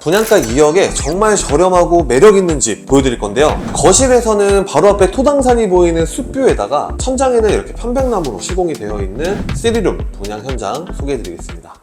분양가 2억에 정말 저렴하고 매력 있는 집 보여드릴 건데요. 거실에서는 바로 앞에 토당산이 보이는 숲뷰에다가 천장에는 이렇게 편백나무로 시공이 되어 있는 3룸 분양 현장 소개해드리겠습니다.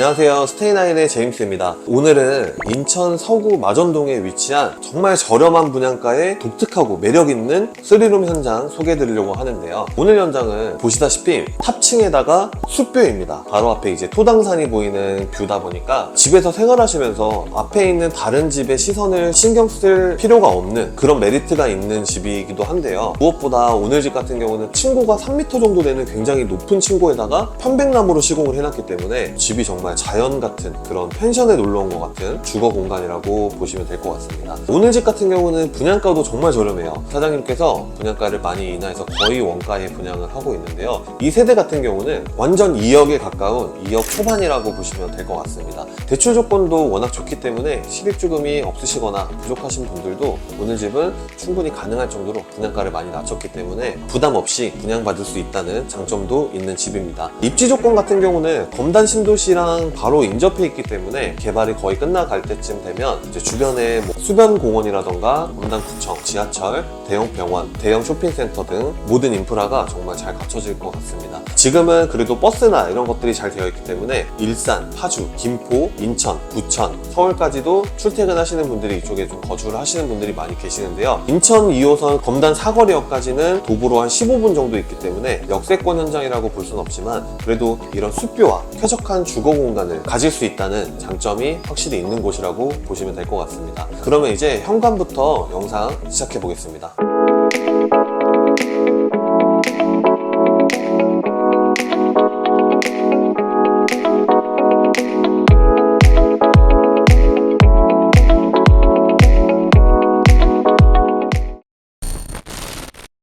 안녕하세요. 스테이나인의 제임스입니다. 오늘은 인천 서구 마전동에 위치한 정말 저렴한 분양가에 독특하고 매력있는 3룸 현장 소개해드리려고 하는데요. 오늘 현장은 보시다시피 탑층에다가 숲뷰입니다. 바로 앞에 이제 토당산이 보이는 뷰다 보니까 집에서 생활하시면서 앞에 있는 다른 집의 시선을 신경 쓸 필요가 없는 그런 메리트가 있는 집이기도 한데요. 무엇보다 오늘 집 같은 경우는 층고가 3m 정도 되는 굉장히 높은 층고에다가 편백나무로 시공을 해놨기 때문에 집이 정말 자연 같은 그런 펜션에 놀러 온 것 같은 주거 공간이라고 보시면 될 것 같습니다. 오늘 집 같은 경우는 분양가도 정말 저렴해요. 사장님께서 분양가를 많이 인하해서 거의 원가에 분양을 하고 있는데요. 이 세대 같은 경우는 완전 2억에 가까운 2억 초반이라고 보시면 될 것 같습니다. 대출 조건도 워낙 좋기 때문에 실입주금이 없으시거나 부족하신 분들도 오늘 집은 충분히 가능할 정도로 분양가를 많이 낮췄기 때문에 부담 없이 분양받을 수 있다는 장점도 있는 집입니다. 입지 조건 같은 경우는 검단 신도시랑 바로 인접해 있기 때문에 개발이 거의 끝나갈 때쯤 되면 이제 주변에 뭐 수변 공원이라던가 검단구청, 지하철, 대형 병원, 대형 쇼핑센터 등 모든 인프라가 정말 잘 갖춰질 것 같습니다. 지금은 그래도 버스나 이런 것들이 잘 되어 있기 때문에 일산, 파주, 김포, 인천, 부천, 서울까지도 출퇴근하시는 분들이 이쪽에 좀 거주를 하시는 분들이 많이 계시는데요. 인천 2호선 검단 사거리역까지는 도보로 한 15분 정도 있기 때문에 역세권 현장이라고 볼 수는 없지만 그래도 이런 숲뷰와 쾌적한 주거 공간 을 가질 수 있다는 장점이 확실히 있는 곳이라고 보시면 될 것 같습니다. 그러면 이제 현관부터 영상 시작해 보겠습니다.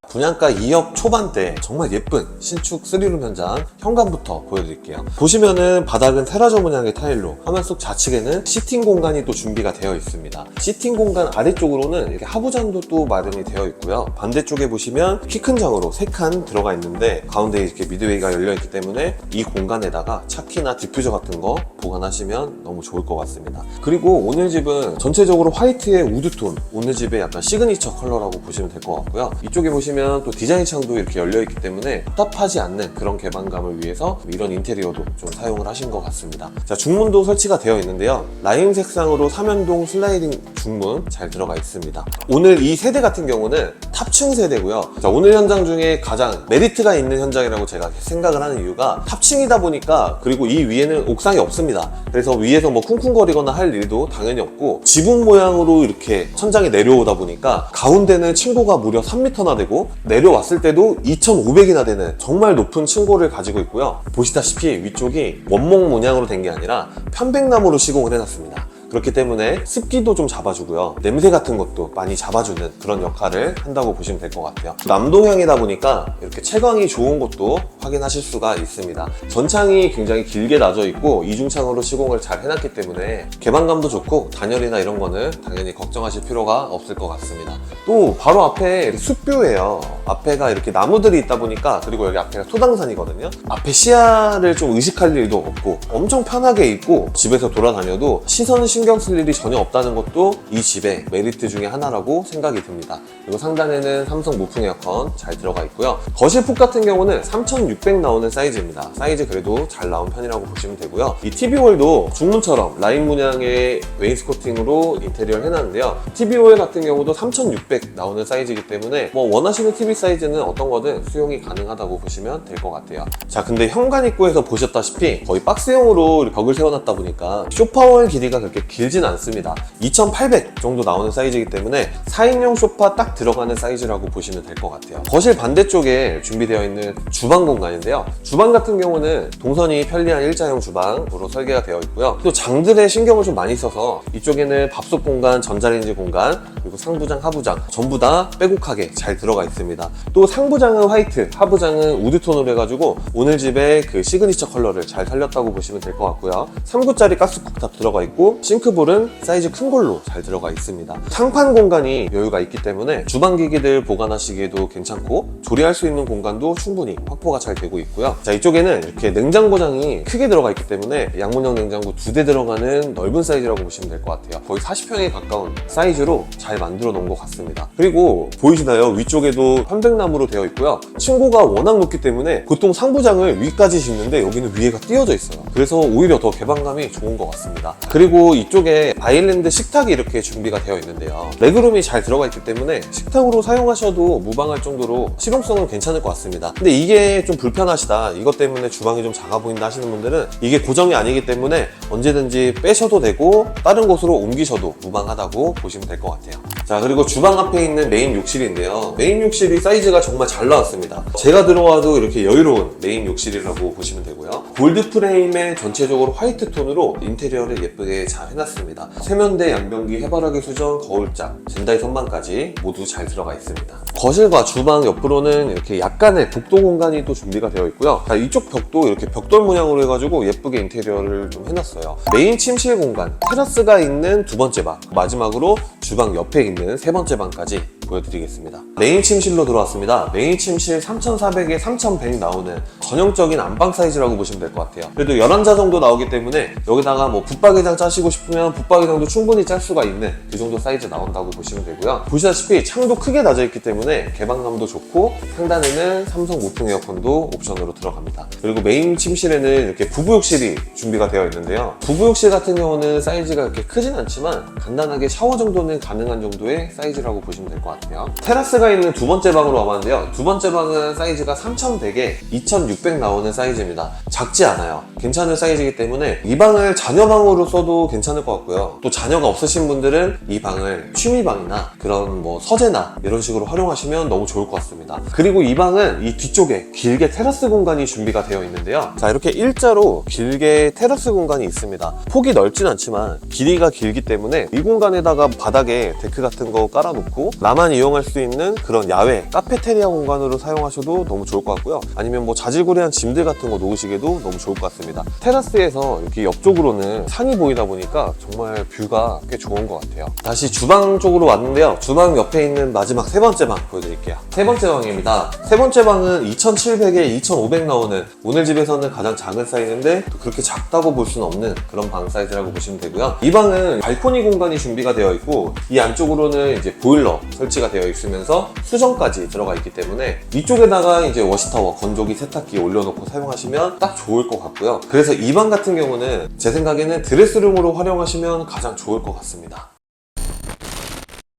분양가 2억 초반대 정말 예쁜 신축 3룸 현장 현관부터 보여드릴게요. 보시면은 바닥은 테라조 문양의 타일로 화면 속 좌측에는 시팅 공간이 또 준비가 되어 있습니다. 시팅 공간 아래쪽으로는 이렇게 하부장도 또 마련이 되어 있고요. 반대쪽에 보시면 키 큰 장으로 3칸 들어가 있는데 가운데 이렇게 미드웨이가 열려 있기 때문에 이 공간에다가 차키나 디퓨저 같은 거 보관하시면 너무 좋을 것 같습니다. 그리고 오늘 집은 전체적으로 화이트의 우드톤 오늘 집의 약간 시그니처 컬러라고 보시면 될 것 같고요. 이쪽에 보시면 또 디자인 창도 이렇게 열려 있기 때문에 답답하지 않는 그런 개방감을 위해서 이런 인테리어도 좀 사용을 하신 것 같습니다. 자 중문도 설치가 되어 있는데요. 라임 색상으로 삼연동 슬라이딩 중문 잘 들어가 있습니다. 오늘 이 세대 같은 경우는 탑층 세대고요. 자 오늘 현장 중에 가장 메리트가 있는 현장이라고 제가 생각을 하는 이유가 탑층이다 보니까 그리고 이 위에는 옥상이 없습니다. 그래서 위에서 뭐 쿵쿵거리거나 할 일도 당연히 없고 지붕 모양으로 이렇게 천장이 내려오다 보니까 가운데는 층고가 무려 3m나 되고 내려왔을 때도 2,500이나 되는 정말 높은 층고를 가지고 있고요. 보시다시피 위쪽이 원목 문양으로 된 게 아니라 편백나무로 시공을 해놨습니다. 그렇기 때문에 습기도 좀 잡아주고요. 냄새 같은 것도 많이 잡아주는 그런 역할을 한다고 보시면 될 것 같아요. 남동향이다 보니까 이렇게 채광이 좋은 것도 확인하실 수가 있습니다. 전창이 굉장히 길게 나져 있고 이중창으로 시공을 잘 해놨기 때문에 개방감도 좋고 단열이나 이런 거는 당연히 걱정하실 필요가 없을 것 같습니다. 또 바로 앞에 숲뷰예요. 앞에가 이렇게 나무들이 있다 보니까 그리고 여기 앞에가 토당산이거든요. 앞에 시야를 좀 의식할 일도 없고 엄청 편하게 있고 집에서 돌아다녀도 시선 신경 쓸 일이 전혀 없다는 것도 이 집의 메리트 중에 하나라고 생각이 듭니다. 그리고 상단에는 삼성 무풍 에어컨 잘 들어가 있고요. 거실 폭 같은 경우는 3600 나오는 사이즈입니다. 사이즈 그래도 잘 나온 편이라고 보시면 되고요. 이 TV홀도 중문처럼 라인 문양의 웨인스코팅으로 인테리어를 해놨는데요. TV홀 같은 경우도 3600 나오는 사이즈이기 때문에 뭐 원하시는 TV 사이즈는 어떤 거든 수용이 가능하다고 보시면 될 것 같아요. 자, 근데 현관 입구에서 보셨다시피 거의 박스형으로 벽을 세워놨다 보니까 쇼파월 길이가 그렇게 길진 않습니다. 2800 정도 나오는 사이즈이기 때문에 4인용 소파 딱 들어가는 사이즈라고 보시면 될 것 같아요. 거실 반대쪽에 준비되어 있는 주방 공간인데요. 주방 같은 경우는 동선이 편리한 일자형 주방으로 설계가 되어 있고요. 또 장들에 신경을 좀 많이 써서 이쪽에는 밥솥 공간, 전자레인지 공간, 그리고 상부장, 하부장 전부 다 빼곡하게 잘 들어가 있습니다. 또 상부장은 화이트, 하부장은 우드톤으로 해가지고 오늘 집의 그 시그니처 컬러를 잘 살렸다고 보시면 될 것 같고요. 3구짜리 가스쿡탑 들어가 있고 싱크볼은 사이즈 큰 걸로 잘 들어가 있습니다. 상판 공간이 여유가 있기 때문에 주방기기들 보관하시기에도 괜찮고 조리할 수 있는 공간도 충분히 확보가 잘 되고 있고요. 자 이쪽에는 이렇게 냉장고장이 크게 들어가 있기 때문에 양문형 냉장고 두 대 들어가는 넓은 사이즈라고 보시면 될 것 같아요. 거의 40평에 가까운 사이즈로 잘 만들어 놓은 것 같습니다. 그리고 보이시나요? 위쪽에도 편백나무로 되어 있고요. 층고가 워낙 높기 때문에 보통 상부장을 위까지 짓는데 여기는 위에가 띄어져 있어요. 그래서 오히려 더 개방감이 좋은 것 같습니다. 그리고 이쪽에 아일랜드 식탁이 이렇게 준비가 되어 있는데요. 레그룸이 잘 들어가 있기 때문에 식탁으로 사용하셔도 무방할 정도로 실용성은 괜찮을 것 같습니다. 근데 이게 좀 불편하시다. 이것 때문에 주방이 좀 작아 보인다 하시는 분들은 이게 고정이 아니기 때문에 언제든지 빼셔도 되고 다른 곳으로 옮기셔도 무방하다고 보시면 될 것 같아요. 자 그리고 주방 앞에 있는 메인 욕실인데요. 메인 욕실이 사이즈가 정말 잘 나왔습니다. 제가 들어와도 이렇게 여유로운 메인 욕실이라고 보시면 되고요. 골드 프레임에 전체적으로 화이트 톤으로 인테리어를 예쁘게 잘 해놨습니다. 세면대, 양변기, 해바라기 수전, 거울장, 젠다이 선반까지 모두 잘 들어가 있습니다. 거실과 주방 옆으로는 이렇게 약간의 복도 공간이 또 준비가 되어 있고요. 자, 이쪽 벽도 이렇게 벽돌 모양으로 해가지고 예쁘게 인테리어를 좀 해놨어요. 메인 침실 공간, 테라스가 있는 두 번째 방, 마지막으로 주방 옆에 있는 세 번째 방까지 보여드리겠습니다. 메인 침실로 들어왔습니다. 메인 침실 3,400에 3,100 나오는 전형적인 안방 사이즈라고 보시면 될 것 같아요. 그래도 11자 정도 나오기 때문에 여기다가 뭐 붙박이장 짜시고 싶으면 붙박이장도 충분히 짤 수가 있는 그 정도 사이즈 나온다고 보시면 되고요. 보시다시피 창도 크게 낮아 있기 때문에 개방감도 좋고 상단에는 삼성 무풍 에어컨도 옵션으로 들어갑니다. 그리고 메인 침실에는 이렇게 부부욕실이 준비가 되어 있는데요. 부부욕실 같은 경우는 사이즈가 그렇게 크진 않지만 간단하게 샤워 정도는 가능한 정도의 사이즈라고 보시면 될 것 같아요. 테라스가 있는 두 번째 방으로 와봤는데요. 두 번째 방은 사이즈가 3100에 2600 나오는 사이즈입니다. 작지 않아요. 괜찮은 사이즈이기 때문에 이 방을 자녀방으로 써도 괜찮을 것 같고요. 또 자녀가 없으신 분들은 이 방을 취미방이나 그런 뭐 서재나 이런 식으로 활용하시면 너무 좋을 것 같습니다. 그리고 이 방은 이 뒤쪽에 길게 테라스 공간이 준비가 되어 있는데요. 자, 이렇게 일자로 길게 테라스 공간이 있습니다. 폭이 넓진 않지만 길이가 길기 때문에 이 공간에다가 바닥에 데크 같은 거 깔아놓고 나만 이용할 수 있는 그런 야외 카페테리아 공간으로 사용하셔도 너무 좋을 것 같고요. 아니면 뭐 자질구레한 짐들 같은 거 놓으시기도 너무 좋을 것 같습니다. 테라스에서 이렇게 옆쪽으로는 산이 보이다 보니까 정말 뷰가 꽤 좋은 것 같아요. 다시 주방 쪽으로 왔는데요. 주방 옆에 있는 마지막 세 번째 방 보여드릴게요. 세 번째 방입니다. 세 번째 방은 2700에 2500 나오는 오늘 집에서는 가장 작은 사이즈인데 또 그렇게 작다고 볼 수는 없는 그런 방 사이즈라고 보시면 되고요. 이 방은 발코니 공간이 준비가 되어 있고 이 안쪽으로는 이제 보일러 설치 가 되어 있으면서 수전까지 들어가 있기 때문에 이쪽에다가 이제 워시타워, 건조기, 세탁기 올려놓고 사용하시면 딱 좋을 것 같고요. 그래서 이 방 같은 경우는 제 생각에는 드레스룸으로 활용하시면 가장 좋을 것 같습니다.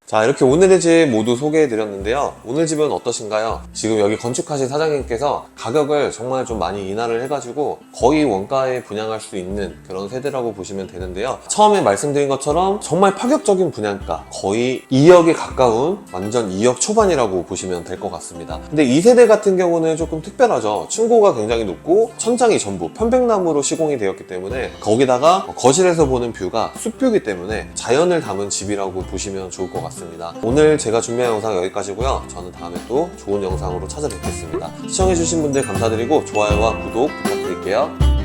자 이렇게 오늘의 집 모두 소개해드렸는데요. 오늘 집은 어떠신가요? 지금 여기 건축하신 사장님께서 가격을 정말 좀 많이 인하를 해가지고 거의 원가에 분양할 수 있는 그런 세대라고 보시면 되는데요. 처음에 말씀드린 것처럼 정말 파격적인 분양가 거의 2억에 가까운 완전 2억 초반이라고 보시면 될 것 같습니다. 근데 이 세대 같은 경우는 조금 특별하죠. 층고가 굉장히 높고 천장이 전부 편백나무로 시공이 되었기 때문에 거기다가 거실에서 보는 뷰가 숲뷰이기 때문에 자연을 담은 집이라고 보시면 좋을 것 같습니다. 오늘 제가 준비한 영상 여기까지고요. 저는 다음에 또 좋은 영상으로 찾아뵙겠습니다. 시청해주신 분들 감사드리고 좋아요와 구독 부탁드릴게요